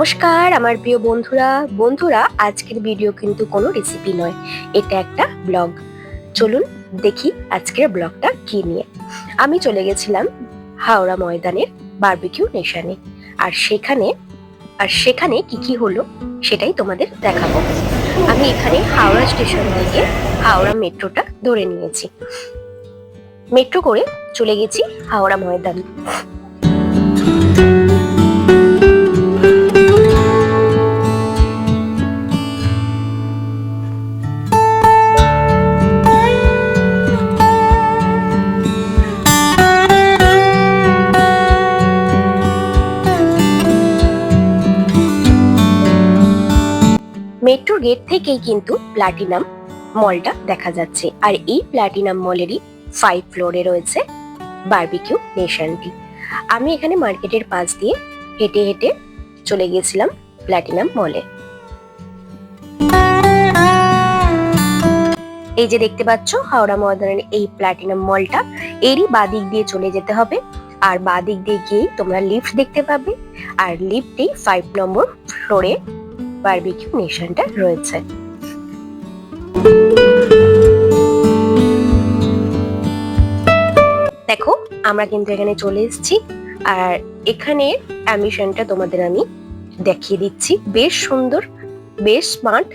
নমস্কার, আমার প্রিয় বন্ধুরা। বন্ধুরা, আজকের ভিডিও কিন্তু কোনো রেসিপি নয়, এটা একটা ব্লগ চলুন দেখি আজকের ব্লগটা কি নিয়ে। আমি চলে গেছিলাম হাওড়া ময়দানের বারবিকিউ নেশানে আর সেখানে আর সেখানে কি কি হলো সেটাই তোমাদের দেখাবো। আমি এখানে হাওড়া স্টেশন থেকে হাওড়া মেট্রোটা ধরে নিয়েছি। মেট্রো করে চলে গেছি হাওড়া ময়দান। থেকেই কিন্তু প্লাটিনাম মলটা দেখা যাচ্ছে। আর এই প্লাটিনাম মলেরই ফাইভ ফ্লোরে রয়েছে বারবিকিউ নেশনটি আমি এখানে মার্কেটের পাশ দিয়ে হেঁটে হেঁটে চলে গিয়েছিলাম প্লাটিনাম মলে এই যে দেখতে পাচ্ছ, হাওড়া ময়দানের এই প্লাটিনাম মলটা এরই বাদিক দিয়ে চলে যেতে হবে। আর বাদিক দিয়ে গিয়েই তোমরা লিফট দেখতে পাবে। আর লিফটেই ফাইভ নম্বর ফ্লোরে বারবিকিউ নেশনটা রয়েছে। দেখো, আমরা কিন্তু এখানে চলে এসেছি, আর এখানে অ্যামিশনটা তোমাদের আমি দেখিয়ে দিচ্ছি। বেশ সুন্দর, বেশ স্মার্ট,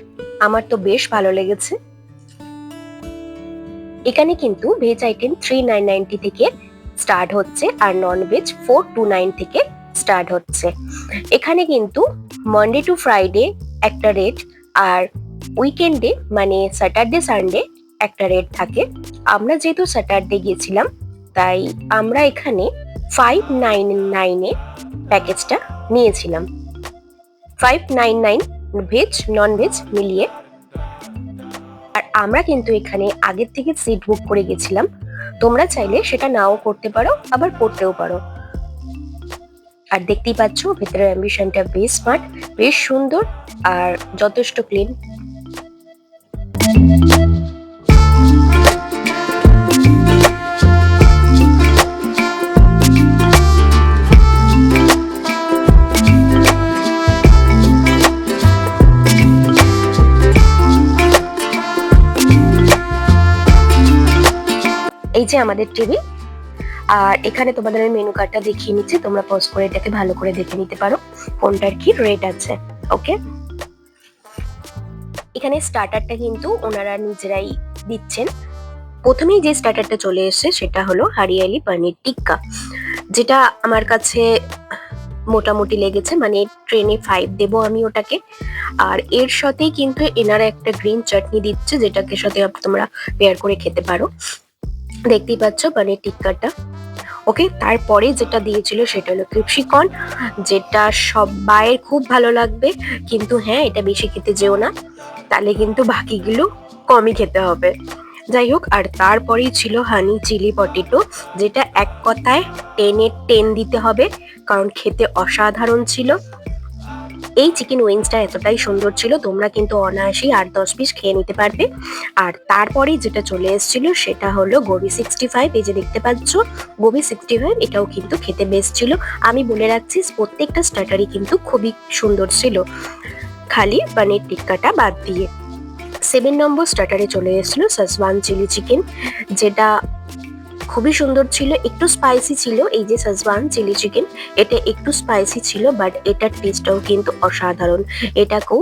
আমার তো বেশ ভালো লেগেছে। এখানে কিন্তু veg item three nine ninety থেকে স্টার্ট হচ্ছে, আর non veg four two nine থেকে স্টার্ট হচ্ছে। এখানে কিন্তু মানডে টু ফ্রাইডে একটা রেট আর উইকেন্ডে মানে স্যাটারডে সানডে একটা রেট থাকে। আমরা যেহেতু স্যাটারডে গিয়েছিলাম, তাই আমরা এখানে ফাইভ নাইন নাইনে প্যাকেজটা নিয়েছিলাম। Five nine nine veg non veg মিলিয়ে। আর আমরা কিন্তু এখানে আগের থেকে সিট বুক করে গেছিলাম। তোমরা চাইলে সেটা নাও করতে পারো, আবার করতেও পারো। আর দেখতেই পাচ্ছ, ভেতরের অ্যাম্বিশনটা বেশ স্মার্ট বেশ সুন্দর আর যথেষ্ট ক্লিন এই যে আমাদের টেবিল আর এখানে তোমাদের আমি মেনু কার্ডটা দেখিয়ে নিচ্ছি। তোমরা পজ করে এটাকে ভালো করে দেখে নিতে পারো। কোনটার কি রেট আছে ওকে এখানে স্টার্টারটা কিন্তু ওনারা নিজেরাই দিচ্ছেন। প্রথমেই যে স্টার্টারটা চলে এসেছে সেটা হলো হারিয়ালি পানির টিক্কা, যেটা আমার কাছে মোটামুটি লেগেছে। মানে ট্রেনে ফাইভ দেবো আমি ওটাকে। আর এর সাথেই কিন্তু এনারা একটা গ্রিন চাটনি দিচ্ছে, যেটাকে সাথে তোমরা পেয়ার করে খেতে পারো। দেখতেই পাচ্ছ পানির টিক্কাটা। ওকে? তারপরে যেটা দিয়েছিল সেটা হলো ক্রিপসিকন, যেটা সব সবাইয়ের খুব ভালো লাগবে। কিন্তু হ্যাঁ এটা বেশি খেতে যেও না। তাহলে কিন্তু বাকিগুলো কমই খেতে হবে। যাই হোক, আর তারপরেই ছিল হানি চিলি পটেটো যেটা এক কথায় টেনে টেন দিতে হবে। কারণ খেতে অসাধারণ ছিল। এই চিকেন উইংসটা এতটাই সুন্দর ছিল, তোমরা কিন্তু অনায়াসেই আট দশ পিস খেয়ে নিতে পারবে। আর তারপরেই যেটা চলে এসেছিল সেটা হলো গোবি সিক্সটি ফাইভ এই যে দেখতে পাচ্ছ গোবি সিক্সটি ফাইভ এটাও কিন্তু খেতে বেশ ছিল। আমি বলে রাখছি, প্রত্যেকটা স্টার্টারই কিন্তু খুবই সুন্দর ছিল। খালি পানির টিক্কাটা বাদ দিয়ে। সেভেন নম্বর স্টার্টারে চলে এসেছিল সাজওয়ান চিলি চিকেন যেটা খুবই সুন্দর ছিল, একটু স্পাইসি ছিল এই যে সাজওয়ান চিলি চিকেন এটা একটু স্পাইসি ছিল বাট এটার টেস্টটাও কিন্তু অসাধারণ। এটাকেও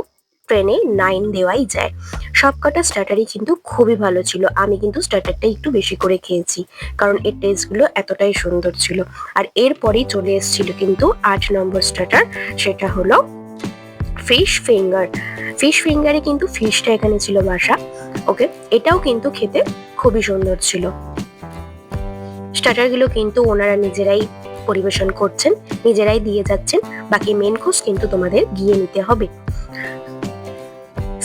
ট্রেনে নাইন দেওয়াই যায়। সবকটা স্টার্টারই কিন্তু খুবই ভালো ছিল। আমি কিন্তু স্টার্টারটা একটু বেশি করে খেয়েছি, কারণ এর টেস্টগুলো এতটাই সুন্দর ছিল। আর এরপরেই চলে এসেছিল কিন্তু আট নম্বর স্টার্টার সেটা হলো ফিশ ফিঙ্গার ফিশ ফিঙ্গারে কিন্তু ফিশটা এখানে ছিল বাসা ওকে এটাও কিন্তু খেতে খুবই সুন্দর ছিল। স্টার্টারগুলো কিন্তু ওনারা নিজেরাই পরিবেশন করছেন, নিজেরাই দিয়ে যাচ্ছেন, বাকি মেন কোর্স কিন্তু তোমাদের গিয়ে নিতে হবে।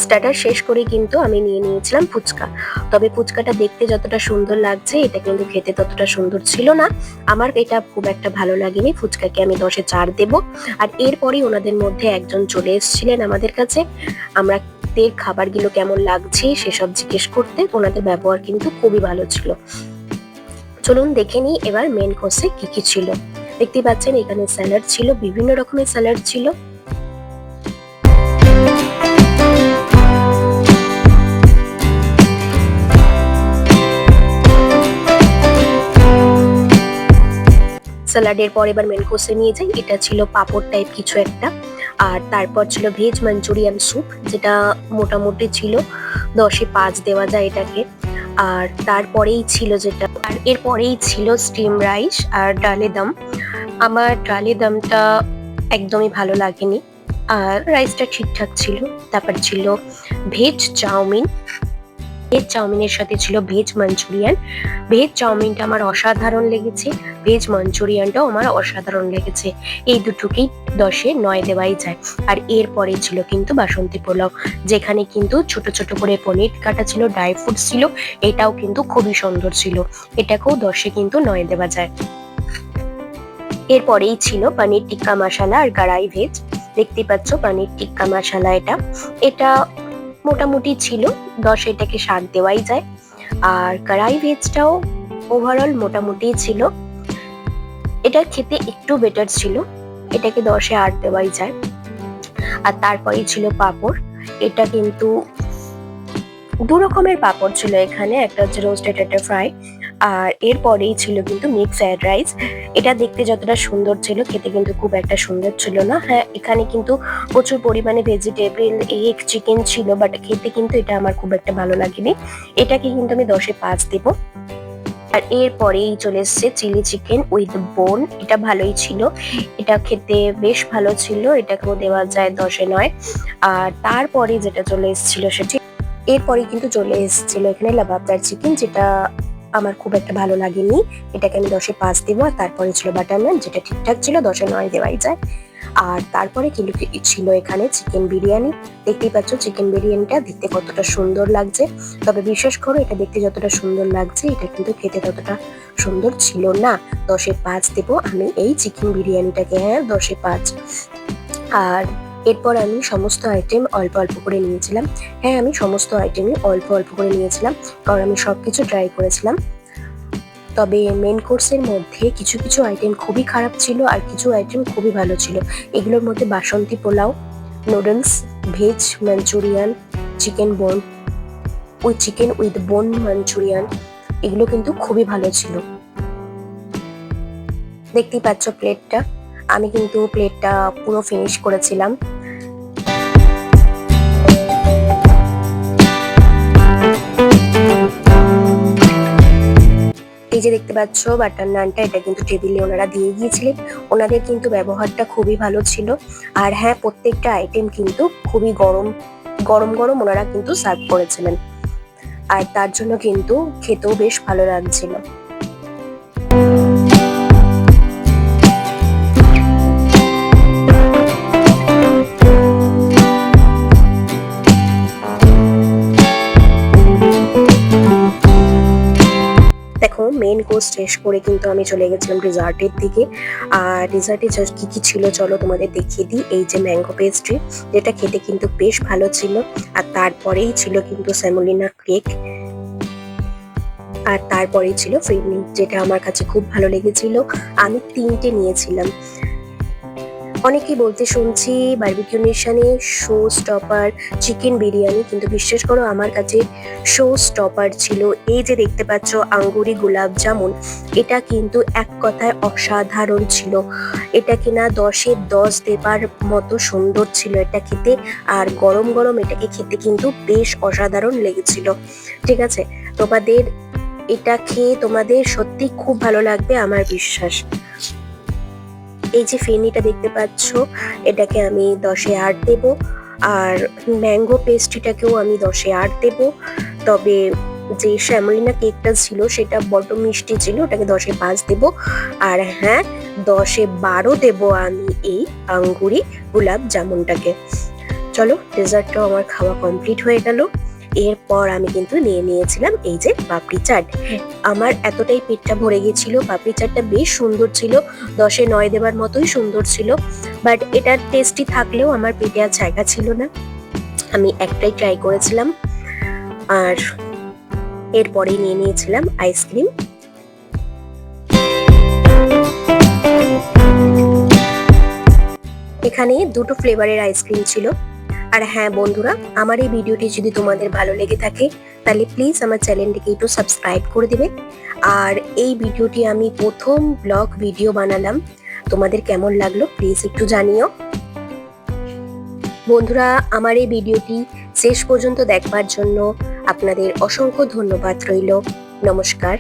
স্টার্টার শেষ করে কিন্তু আমি নিয়ে নিয়েছিলাম ফুচকা। তবে ফুচকাটা দেখতে যতটা সুন্দর লাগছে, এটা কিন্তু খেতে ততটা সুন্দর ছিল না। আমার এটা খুব একটা ভালো লাগেনি, ফুচকাকে আমি দশে চার দেব। আর এরপরেই ওনাদের মধ্যে একজন চলে এসেছিলেন আমাদের কাছে। আমরা খাবারগুলো কেমন লাগছে সেসব জিজ্ঞেস করতে ওনাদের ব্যবহার কিন্তু খুবই ভালো ছিল। চলুন দেখে নিই এবার মেন কোর্সে কি কি ছিল। দেখতে পাচ্ছেন, এখানে স্যালাড ছিল, বিভিন্ন রকমের স্যালাড ছিল। স্যালাডের পর এবার মেন কোর্সে নিয়ে যাই। এটা ছিল পাপড় টাইপ কিছু একটা। আর তারপর ছিল ভেজ মাঞ্চুরিয়ান স্যুপ যেটা মোটামুটি ছিল দশে পাঁচ দেওয়া যায় এটাকে। আর তারপরেই ছিল যেটা, আর এরপরেই ছিল স্টিম রাইস আর ডালে দম। আমার ডালে দমটা একদমই ভালো লাগেনি। আর রাইসটা ঠিকঠাক ছিল। তারপর ছিল ভেজ চাউমিন। ভেজ চাউমিনের সাথে ছিল ভেজ মাঞ্চুরিয়ান। ভেজ চাউমিনটা আমার অসাধারণ লেগেছে। ভেজ মাঞ্চুরিয়ানটাও আমার অসাধারণ লেগেছে। এই দুটোকেই দশে নয় দেওয়াই যায়। আর এরপরে ছিল কিন্তু বাসন্তী পোলাও, যেখানে কিন্তু ছোট ছোট করে পনির কাটা ছিল, ড্রাই ফ্রুটস ছিল, এটাও কিন্তু খুবই সুন্দর ছিল। এটাকেও দশে কিন্তু নয় দেওয়া যায়। এরপরেই ছিল পানির টিক্কা মশালা আর গাড়াই ভেজ। দেখতে পাচ্ছ পানির টিক্কা মশালা এটা। এটা মোটামুটি ছিল। দশ এটাকে সাত দেওয়াই যায়। আর কড়াই ভেজটাও ওভারঅল মোটামুটি ছিল। এটা খেতে একটু বেটার ছিল। এটাকে দশে আট দেওয়াই যায়। আর তারপরেই ছিল পাঁপড়। এটা কিন্তু দু রকমের পাঁপড় ছিল এখানে। একটা হচ্ছে রোস্টেড একটা ফ্রাই আর এরপরেই ছিল কিন্তু মিক্স ফ্রায়েড রাইস। এটা দেখতে যতটা সুন্দর ছিল, খেতে কিন্তু খুব একটা সুন্দর ছিল না। হ্যাঁ এখানে কিন্তু প্রচুর পরিমাণে ভেজিটেবল এগ চিকেন ছিল বাট খেতে কিন্তু এটা আমার খুব একটা ভালো লাগেনি। এটাকে কিন্তু আমি দশে পাঁচ দেব। আর এরপরেই চলে এসছে চিলি চিকেন উইথ বোন এটা ভালোই ছিল। এটা খেতে বেশ ভালো ছিল। এটাকেও দেওয়া যায় দশে নয়। আর তারপরে যেটা চলে এসেছিল সেটি এরপরে কিন্তু চলে এসেছিল এখানে লাবাবদার চিকেন যেটা আমার খুব একটা ভালো লাগেনি। এটাকে আমি দশে পাঁচ দেবো আর তারপরে ছিল বাটার নান যেটা ঠিকঠাক ছিল দশে নয় দেওয়াই যায়। আর তারপরে কিন্তু ছিল এখানে? চিকেন বিরিয়ানি। দেখতেই পাচ্ছ চিকেন বিরিয়ানিটা দেখতে কতটা সুন্দর লাগছে। তবে বিশ্বাস করে এটা দেখতে যতটা সুন্দর লাগছে, এটা কিন্তু খেতে ততটা সুন্দর ছিল না। দশে পাঁচ দেবো আমি এই চিকেন বিরিয়ানিটাকে হ্যাঁ দশে পাঁচ। আর এরপর আমি সমস্ত আইটেম অল্প অল্প করে নিয়েছিলাম। হ্যাঁ আমি সমস্ত আইটেমই অল্প অল্প করে নিয়েছিলাম, কারণ আমি সবকিছু ট্রাই করেছিলাম। তবে মেন কোর্সের মধ্যে কিছু কিছু আইটেম খুবই খারাপ ছিল আর কিছু আইটেম খুবই ভালো ছিল। এগুলোর মধ্যে basanti pulao noodles veg manchurian chicken bone ওই চিকেন উইথ বোন মাঞ্চুরিয়ান এগুলো কিন্তু খুবই ভালো ছিল। দেখতেই পাচ্ছ প্লেটটা আমি কিন্তু প্লেটটা পুরো ফিনিশ করেছিলাম। এই যে দেখতে পাচ্ছ বাটার নানটা, এটা কিন্তু টেবিলে ওনারা দিয়ে গিয়েছিলেন। ওনাদের কিন্তু ব্যবহারটা খুবই ভালো ছিল। আর হ্যাঁ প্রত্যেকটা আইটেম কিন্তু খুবই গরম গরম গরম ওনারা কিন্তু সার্ভ করেছিলেন। আর তার জন্য কিন্তু খেতেও বেশ ভালো লাগছিল। শেষ করে কিন্তু আমি চলে গেছিলাম ডেজার্টের দিকে। আর ডেজার্টে কী কী ছিল চলো তোমাদের দেখিয়ে দিই। এই যে ম্যাঙ্গো পেস্ট্রি, যেটা খেতে কিন্তু বেশ ভালো ছিল। আর তারপরেই ছিল কিন্তু স্যামোলিনা কেক আর তারপরেই ছিল ফিরনি যেটা আমার কাছে খুব ভালো লেগেছিল। আমি তিনটে নিয়েছিলাম। অনেকেই বলতে শুনছি বারবিকিউ নেশনে শো স্টপার চিকেন বিরিয়ানি, কিন্তু বিশ্বাস করো আমার কাছে শো স্টপার ছিল। এই যে দেখতে পাচ্ছ আঙ্গুরি গোলাপ জামুন, এটা কিন্তু এক কথায় অসাধারণ ছিল। এটা কিনা দশে দশ দেবার মতো সুন্দর ছিল এটা খেতে, আর গরম গরম এটাকে খেতে কিন্তু বেশ অসাধারণ লেগেছিল। ঠিক আছে? তোমাদের এটা খেয়ে তোমাদের সত্যি খুব ভালো লাগবে আমার বিশ্বাস। এই যে ফেনিটা দেখতে পাচ্ছ, এটাকে আমি দশে আট দেব। আর ম্যাঙ্গো পেস্ট্রিটাকেও আমি দশে আট দেব। তবে যে শ্যামলিনা কেকটা ছিল, সেটা বড্ড মিষ্টি ছিল, ওটাকে দশে পাঁচ দেব। আর হ্যাঁ দশে বারো দেব আমি এই আঙ্গুরি গোলাপ জামুনটাকে। চলো, ডেজার্টটাও আমার খাওয়া কমপ্লিট হয়ে গেল। এরপর আমি কিন্তু নিয়ে নিয়েছিলাম এই যে পাপড়ি চাট। আমার এতটাই পেটটা ভরে গেছিল পাপড়ি চাটটা বেশ সুন্দর ছিল দশে নয় দেবার মতোই সুন্দর ছিল বাট এটার টেস্টি থাকলেও আমার পেটে আর জায়গা ছিল না। আমি একটাই ট্রাই করেছিলাম আর এরপরেই নিয়ে নিয়েছিলাম আইসক্রিম এখানে দুটো ফ্লেভারের আইসক্রিম ছিল। আর হ্যাঁ বন্ধুরা, আমার এই ভিডিওটি যদি তোমাদের ভালো লেগে থাকে, তাহলে প্লিজ আমার চ্যানেলটিকে একটু সাবস্ক্রাইব করে দেবে। আর এই ভিডিওটি আমি প্রথম ব্লগ ভিডিও বানালাম। তোমাদের কেমন লাগল প্লিজ একটু জানিও। বন্ধুরা, আমার এই ভিডিওটি শেষ পর্যন্ত দেখবার জন্য আপনাদের অসংখ্য ধন্যবাদ রইল। নমস্কার।